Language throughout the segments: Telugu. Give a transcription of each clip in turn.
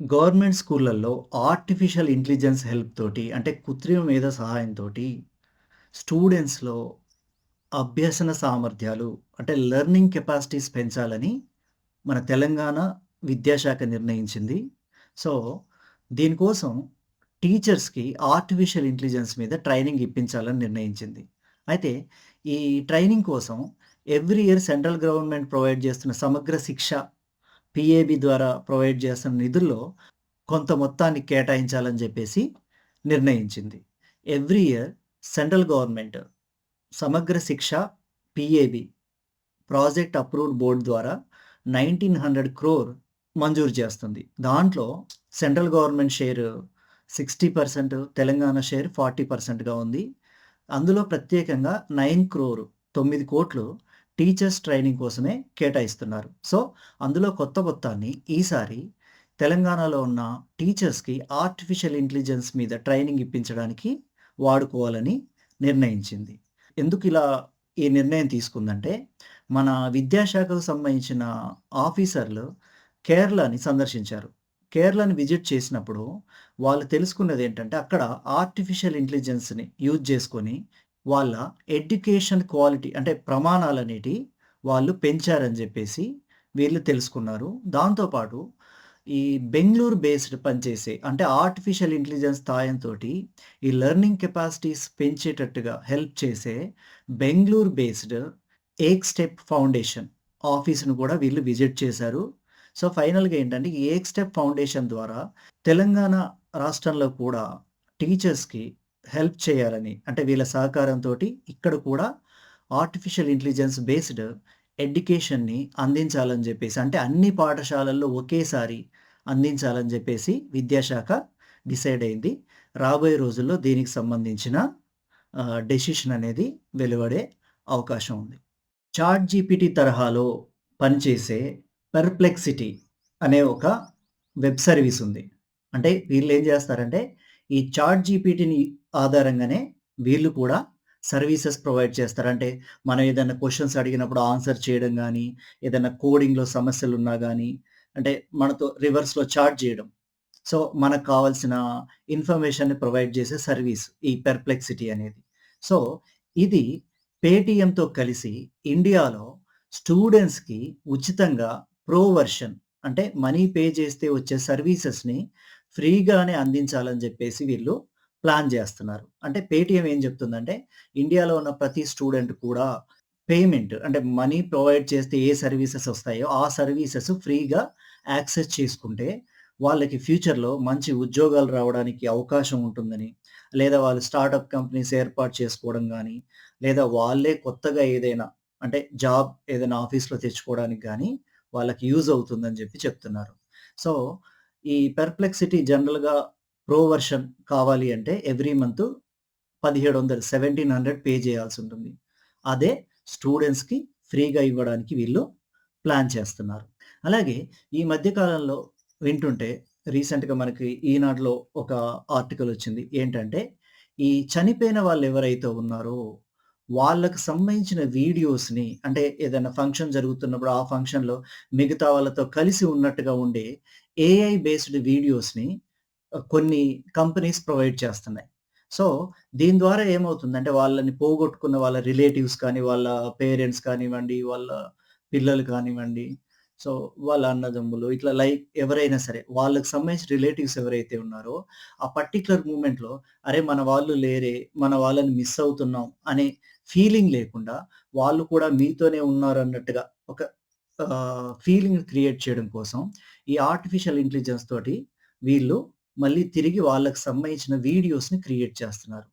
గవర్నమెంట్ స్కూళ్ళల్లో ఆర్టిఫిషియల్ ఇంటెలిజెన్స్ హెల్ప్ తోటి అంటే కృత్రిమ మేధ సహాయంతోటి స్టూడెంట్స్‌లో అభ్యసన సామర్థ్యాలు అంటే లెర్నింగ్ కెపాసిటీస్ పెంచాలని మన తెలంగాణ విద్యాశాఖ నిర్ణయించింది. సో, దీనికోసం టీచర్స్‌కి ఆర్టిఫిషియల్ ఇంటెలిజెన్స్ మీద ట్రైనింగ్ ఇప్పించాలని నిర్ణయించింది. అయితే ఈ ట్రైనింగ్ కోసం every year central government provide చేస్తున్న సమగ్ర శిక్ష పీఏబీ ద్వారా ప్రొవైడ్ చేస్తున్న నిధుల్లో కొంత మొత్తాన్ని కేటాయించాలని చెప్పేసి నిర్ణయించింది. Every year central government Samagra Shiksha PAB project approved board ద్వారా 1900 క్రోర్ మంజూరు చేస్తుంది. దాంట్లో central government share 60% Telangana share forty పర్సెంట్గా ఉంది. అందులో ప్రత్యేకంగా నైన్ క్రోర్ 9,00,00,000 టీచర్స్ ట్రైనింగ్ కోసమే కేటాయిస్తున్నారు. సో, అందులో కొత్త మొత్తాన్ని ఈసారి తెలంగాణలో ఉన్న టీచర్స్‌కి ఆర్టిఫిషియల్ ఇంటెలిజెన్స్ మీద ట్రైనింగ్ ఇప్పించడానికి వాడుకోవాలని నిర్ణయించింది. ఎందుకు ఇలా ఈ నిర్ణయం తీసుకుందంటే, మన విద్యాశాఖకు సంబంధించిన ఆఫీసర్లు కేరళని సందర్శించారు. కేరళని విజిట్ చేసినప్పుడు వాళ్ళు తెలుసుకున్నది ఏంటంటే అక్కడ ఆర్టిఫిషియల్ ఇంటెలిజెన్స్‌ని యూజ్ చేసుకొని వాళ్ళ ఎడ్యుకేషన్ క్వాలిటీ అంటే ప్రమాణాలు అనేటి వాళ్ళు పెంచారని చెప్పేసి వీళ్ళు తెలుసుకున్నారు. దాంతో పాటు ఈ బెంగళూరు బేస్డ్ పనిచేసే అంటే ఆర్టిఫిషియల్ ఇంటెలిజెన్స్ సాయంతో ఈ లెర్నింగ్ కెపాసిటీస్ పెంచేటట్టుగా హెల్ప్ చేసే Bengaluru based Ek step foundation ఆఫీస్‌ని కూడా వీళ్ళు విజిట్ చేశారు. సో, ఫైనల్‌గా ఏంటంటే, ఈ ఏక్ స్టెప్ ఫౌండేషన్ ద్వారా తెలంగాణ రాష్ట్రంలో కూడా టీచర్స్‌కి హెల్ప్ చేయాలని అంటే వీళ్ళ సహకారంతో ఇక్కడ కూడా ఆర్టిఫిషియల్ ఇంటెలిజెన్స్ బేస్డ్ ఎడ్యుకేషన్‌ని అందించాలని చెప్పేసి అంటే అన్ని పాఠశాలల్లో ఒకేసారి అందించాలని చెప్పేసి విద్యాశాఖ డిసైడ్ అయింది. రాబోయే రోజుల్లో దీనికి సంబంధించిన డెసిషన్ అనేది వెలువడే అవకాశం ఉంది. చాట్ జీపీటీ తరహాలో పనిచేసే పెర్‌ప్లెక్సిటీ అనే ఒక వెబ్ సర్వీస్ ఉంది. అంటే వీళ్ళు ఏం చేస్తారంటే, ఈ చాట్ జీపీటీని ఆధారంగానే వీళ్ళు కూడా సర్వీసెస్ ప్రొవైడ్ చేస్తారు. అంటే మనం ఏదైనా క్వశ్చన్స్ అడిగినప్పుడు ఆన్సర్ చేయడం కానీ ఏదైనా కోడింగ్‌లో సమస్యలు ఉన్నా కానీ అంటే మనతో రివర్స్‌లో చాట్ చేయడం. సో, మనకు కావాల్సిన ఇన్ఫర్మేషన్‌ని ప్రొవైడ్ చేసే సర్వీస్ ఈ పెర్‌ప్లెక్సిటీ అనేది. సో, ఇది పేటీఎంతో కలిసి ఇండియాలో స్టూడెంట్స్‌కి ఉచితంగా ప్రో వర్షన్ అంటే మనీ పే చేస్తే వచ్చే సర్వీసెస్‌ని ఫ్రీగానే అందించాలని చెప్పేసి వీళ్ళు ప్లాన్ చేస్తున్నారు. అంటే పేటీఎం ఏం చెప్తుందంటే, ఇండియాలో ఉన్న ప్రతి స్టూడెంట్ కూడా పేమెంట్ అంటే మనీ ప్రొవైడ్ చేస్తే ఏ సర్వీసెస్ వస్తాయో ఆ సర్వీసెస్ ఫ్రీగా యాక్సెస్ చేసుకుంటే వాళ్ళకి ఫ్యూచర్‌లో మంచి ఉద్యోగాలు రావడానికి అవకాశం ఉంటుందని, లేదా వాళ్ళు స్టార్టప్ కంపెనీస్ ఏర్పాటు చేసుకోవడం కానీ లేదా వాళ్ళే కొత్తగా ఏదైనా అంటే జాబ్ ఏదైనా ఆఫీస్‌లో తెచ్చుకోవడానికి కానీ వాళ్ళకి యూజ్ అవుతుందని చెప్పి చెప్తున్నారు. సో, ఈ పెర్‌ప్లెక్సిటీ జనరల్‌గా ప్రో వర్షన్ కావాలి అంటే ఎవ్రీ మంత్ 1700 1700 పే చేయాల్సి ఉంటుంది అదే స్టూడెంట్స్‌కి ఫ్రీగా ఇవ్వడానికి వీళ్ళు ప్లాన్ చేస్తున్నారు. అలాగే ఈ మధ్యకాలంలో వింటుంటే రీసెంట్‌గా మనకి ఈనాడులో ఒక ఆర్టికల్ వచ్చింది. ఏంటంటే, ఈ చనిపోయిన వాళ్ళు ఎవరైతే ఉన్నారో వాళ్ళకు సంబంధించిన వీడియోస్‌ని అంటే ఏదైనా ఫంక్షన్ జరుగుతున్నప్పుడు ఆ ఫంక్షన్‌లో మిగతా వాళ్ళతో కలిసి ఉన్నట్టుగా ఉండే ఏఐ బేస్డ్ వీడియోస్‌ని కొన్ని కంపెనీస్ ప్రొవైడ్ చేస్తున్నాయి. సో, దీని ద్వారా ఏమవుతుందంటే వాళ్ళని పోగొట్టుకున్న వాళ్ళ రిలేటివ్స్ కానీ, వాళ్ళ పేరెంట్స్ కానివ్వండి, వాళ్ళ పిల్లలు కానివ్వండి, సో, వాళ్ళ అన్నదమ్ములు ఇట్లా లైక్ ఎవరైనా సరే వాళ్ళకి సంబంధించిన రిలేటివ్స్ ఎవరైతే ఉన్నారో ఆ పర్టికులర్ మూమెంట్‌లో అరే! మన వాళ్ళు లేరే, మన వాళ్ళని మిస్ అవుతున్నాం అనే ఫీలింగ్ లేకుండా వాళ్ళు కూడా మీతోనే ఉన్నారన్నట్టుగా ఒక ఫీలింగ్ క్రియేట్ చేయడం కోసం ఈ ఆర్టిఫిషియల్ ఇంటెలిజెన్స్ తోటి వీళ్ళు మళ్ళీ తిరిగి వాళ్ళకి సంబంధించిన వీడియోస్‌ని క్రియేట్ చేస్తున్నారు.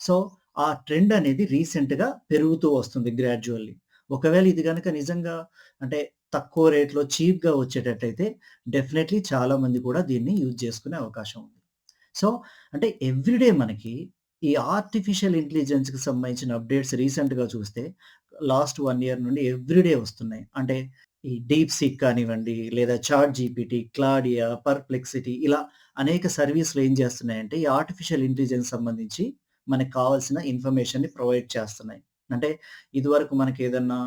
సో, ఆ ట్రెండ్ అనేది రీసెంట్‌గా పెరుగుతూ వస్తుంది గ్రాడ్యువల్లీ ఒకవేళ ఇది కనుక నిజంగా అంటే తక్కువ రేట్‌లో చీప్‌గా వచ్చేటట్టయితే డెఫినెట్లీ చాలామంది కూడా దీన్ని యూజ్ చేసుకునే అవకాశం ఉంది. సో, అంటే ఎవ్రీడే మనకి ఈ ఆర్టిఫిషియల్ ఇంటెలిజెన్స్‌కి సంబంధించిన అప్డేట్స్ రీసెంట్‌గా చూస్తే లాస్ట్ 1 ఇయర్ నుండి ఎవ్రీడే వస్తున్నాయి. అంటే ఈ డీప్ సీక్ కానివ్వండి, లేదా చాట్ జీపీటీ, క్లాడియా, పర్‌ప్లెక్సిటీ ఇలా అనేక సర్వీస్‌లు ఏం చేస్తున్నాయంటే ఈ ఆర్టిఫిషియల్ ఇంటెలిజెన్స్ సంబంధించి మనకు కావాల్సిన ఇన్ఫర్మేషన్‌ని ప్రొవైడ్ చేస్తున్నాయి. అంటే ఇదివరకు మనకేదన్నా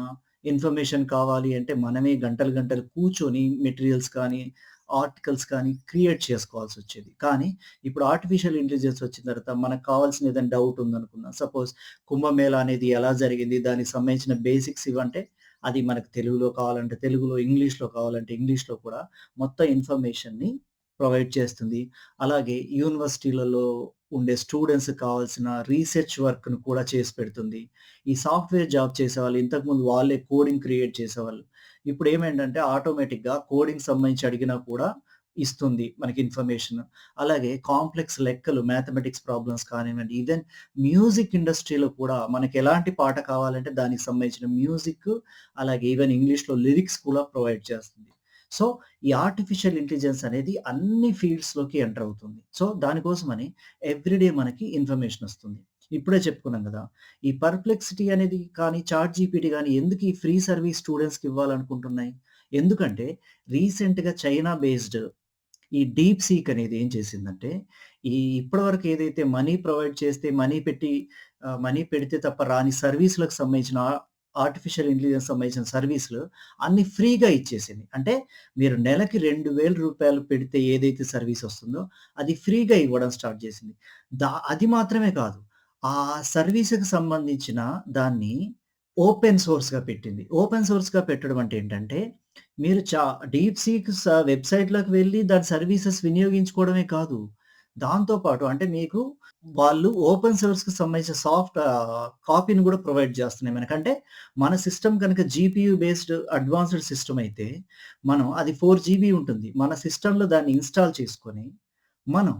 ఇన్ఫర్మేషన్ కావాలి అంటే మనమే గంటలు గంటలు కూర్చొని మెటీరియల్స్ కానీ, ఆర్టికల్స్ కానీ క్రియేట్ చేసుకోవాల్సి వచ్చేది కానీ ఇప్పుడు ఆర్టిఫిషియల్ ఇంటెలిజెన్స్ వచ్చిన తర్వాత మనకు కావాల్సిన ఏదైనా డౌట్ ఉందనుకుందాం. సపోజ్ కుంభమేళ అనేది ఎలా జరిగింది? దానికి సంబంధించిన బేసిక్స్ ఇవంటే అది మనకు తెలుగులో కావాలంటే తెలుగులో, ఇంగ్లీష్‌లో కావాలంటే ఇంగ్లీష్‌లో కూడా మొత్తం ఇన్ఫర్మేషన్‌ని ప్రొవైడ్ చేస్తుంది. అలాగే యూనివర్సిటీలలో ఉండే స్టూడెంట్స్‌కి కావాల్సిన రీసెర్చ్ వర్క్‌ను కూడా చేసి పెడుతుంది. ఈ సాఫ్ట్‌వేర్ జాబ్ చేసేవాళ్ళు ఇంతకుముందు వాళ్ళే కోడింగ్ క్రియేట్ చేసేవాళ్ళు. ఇప్పుడు ఏమేంటంటే ఆటోమేటిక్‌గా కోడింగ్ సంబంధించి అడిగినా కూడా ఇస్తుంది మనకి ఇన్ఫర్మేషన్. అలాగే కాంప్లెక్స్ లెక్కలు మ్యాథమెటిక్స్ ప్రాబ్లమ్స్ కానివ్వండి, ఈవెన్ మ్యూజిక్ ఇండస్ట్రీలో కూడా మనకెలాంటి పాట కావాలంటే దానికి సంబంధించిన మ్యూజిక్, అలాగే ఈవెన్ ఇంగ్లీష్‌లో లిరిక్స్ కూడా ప్రొవైడ్ చేస్తుంది. సో, ఈ ఆర్టిఫిషియల్ ఇంటెలిజెన్స్ అనేది అన్ని ఫీల్డ్స్‌లోకి ఎంటర్ అవుతుంది. సో, దానికోసమని ఎవ్రీడే మనకి ఇన్ఫర్మేషన్ వస్తుంది ఇప్పుడే చెప్పుకున్నాం కదా ఈ పర్‌ప్లెక్సిటీ అనేది కానీ, చాట్ జీపీటీ కానీ ఎందుకు ఈ ఫ్రీ సర్వీస్ స్టూడెంట్స్‌కి ఇవ్వాలనుకుంటున్నాయి? ఎందుకంటే రీసెంట్‌గా చైనా బేస్డ్ ఈ డీప్ సీక్ అనేది ఏం చేసిందంటే, ఈ ఇప్పటివరకు ఏదైతే మనీ ప్రొవైడ్ చేస్తే మనీ పెట్టి మనీ పెడితే తప్ప రాని సర్వీస్‌లకు సంబంధించిన ఆర్టిఫిషియల్ ఇంటెలిజెన్స్ సంబంధించిన సర్వీస్‌లు అన్ని ఫ్రీగా ఇచ్చేసింది. అంటే మీరు నెలకి రెండు వేల రూపాయలు పెడితే ఏదైతే సర్వీస్ వస్తుందో అది ఫ్రీగా ఇవ్వడం స్టార్ట్ చేసింది. దా అది మాత్రమే కాదు. ఆ సర్వీస్‌కి సంబంధించిన దాన్ని ఓపెన్ సోర్స్‌గా పెట్టింది. ఓపెన్ సోర్స్‌గా పెట్టడం అంటే ఏంటంటే, మీరు చా డీప్ సీక్ స వెబ్‌సైట్‌లోకి వెళ్ళి దాని సర్వీసెస్ వినియోగించుకోవడమే కాదు. దాంతో పాటు అంటే మీకు వాళ్ళు ఓపెన్ సోర్స్‌కి సంబంధించిన సాఫ్ట్ ఆహ్, కాపీని గూడా ప్రొవైడ్ చేస్తున్నాయి మనకి. అంటే మన సిస్టమ్ గనుక జీపీయూ బేస్డ్ అడ్వాన్స్‌డ్ సిస్టమ్ అయితే, మనం అది 4 జీబీ ఉంటుంది. మన సిస్టమ్‌లో దాన్ని ఇన్‌స్టాల్ చేసుకొని, మనం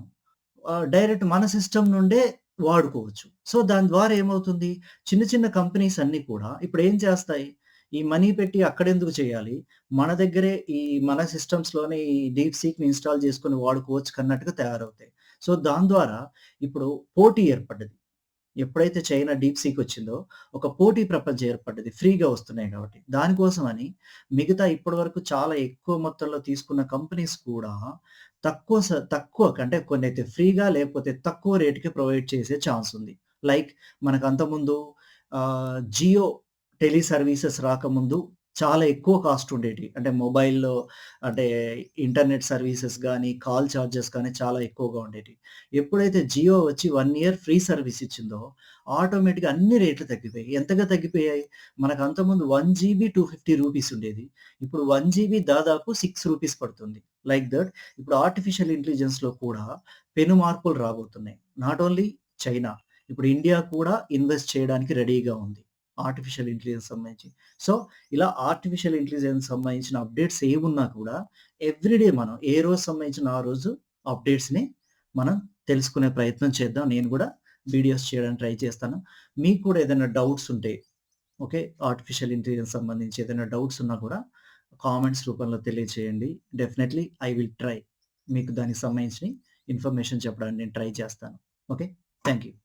ఆహ్, డైరెక్ట్ మన సిస్టమ్ నుండే వాడుకోవచ్చు. సో, దాని ద్వారా ఏమవుతుంది? చిన్న చిన్న కంపెనీస్ అన్నీ కూడా ఇప్పుడు ఏం చేస్తాయి? ఈ మనీ పెట్టి అక్కడెందుకు చేయాలి? మన దగ్గరే ఈ మన సిస్టమ్స్‌లోనే ఈ డీప్ సీక్‌ని ఇన్‌స్టాల్ చేసుకొని వాడుకోవచ్చు కన్నట్టుగా తయారవుతాయి. సో, దాని ద్వారా ఇప్పుడు పోటీ ఏర్పడ్డది. ఎప్పుడైతే చైనా డీప్ సీక్ వచ్చిందో, ఒక పోటీ ప్రపంచం ఏర్పడ్డది. ఫ్రీగా వస్తున్నాయి కాబట్టి. దానికోసమని మిగతా ఇప్పటివరకు చాలా ఎక్కువ మొత్తంలో తీసుకున్న కంపెనీస్ కూడా తక్కువ స తక్కువ అంటే అయితే ఫ్రీగా లేకపోతే తక్కువ రేటుకి ప్రొవైడ్ చేసే ఛాన్స్ ఉంది. లైక్ మనకు అంతకుముందు జియో టెలి సర్వీసెస్ రాకముందు చాలా ఎక్కువ కాస్ట్ ఉండేటివి. అంటే మొబైల్‌లో అంటే ఇంటర్నెట్ సర్వీసెస్ కానీ కాల్ చార్జెస్ కానీ చాలా ఎక్కువగా ఉండేటివి. ఎప్పుడైతే జియో వచ్చి వన్ ఇయర్ ఫ్రీ సర్వీస్ ఇచ్చిందో, ఆటోమేటిక్‌గా అన్ని రేట్లు తగ్గిపోయాయి. ఎంతగా తగ్గిపోయాయి? మనకు అంతకుముందు one GB two fifty rupees ఉండేది. ఇప్పుడు వన్ జీబీ దాదాపు సిక్స్ రూపీస్ పడుతుంది. లైక్ దట్ ఇప్పుడు ఆర్టిఫిషియల్ ఇంటెలిజెన్స్‌లో కూడా పెను మార్పులు రాబోతున్నాయి. Not only China. ఇప్పుడు ఇండియా కూడా ఇన్వెస్ట్ చేయడానికి రెడీగా ఉంది. ఆర్టిఫిషియల్ ఇంటెలిజెన్స్ సంబంధించి. సో, ఇలా ఆర్టిఫిషియల్ ఇంటెలిజెన్స్ సంబంధించిన అప్డేట్స్ ఏమున్నా కూడా ఎవ్రీడే మనం ఏ రోజు సంబంధించిన ఆ రోజు అప్డేట్స్‌ని మనం తెలుసుకునే ప్రయత్నం చేద్దాం. నేను కూడా వీడియోస్ చేయడానికి ట్రై చేస్తాను. మీకు కూడా ఏదైనా డౌట్స్ ఉంటే ఓకే. ఆర్టిఫిషియల్ ఇంటెలిజెన్స్ సంబంధించి ఏదైనా డౌట్స్ ఉన్నా కూడా కామెంట్స్ రూపంలో తెలియచేయండి. Definitely I will try. మీకు దానికి సంబంధించిన ఇన్ఫర్మేషన్ చెప్పడానికి నేను ట్రై చేస్తాను. ఓకే. Thank you.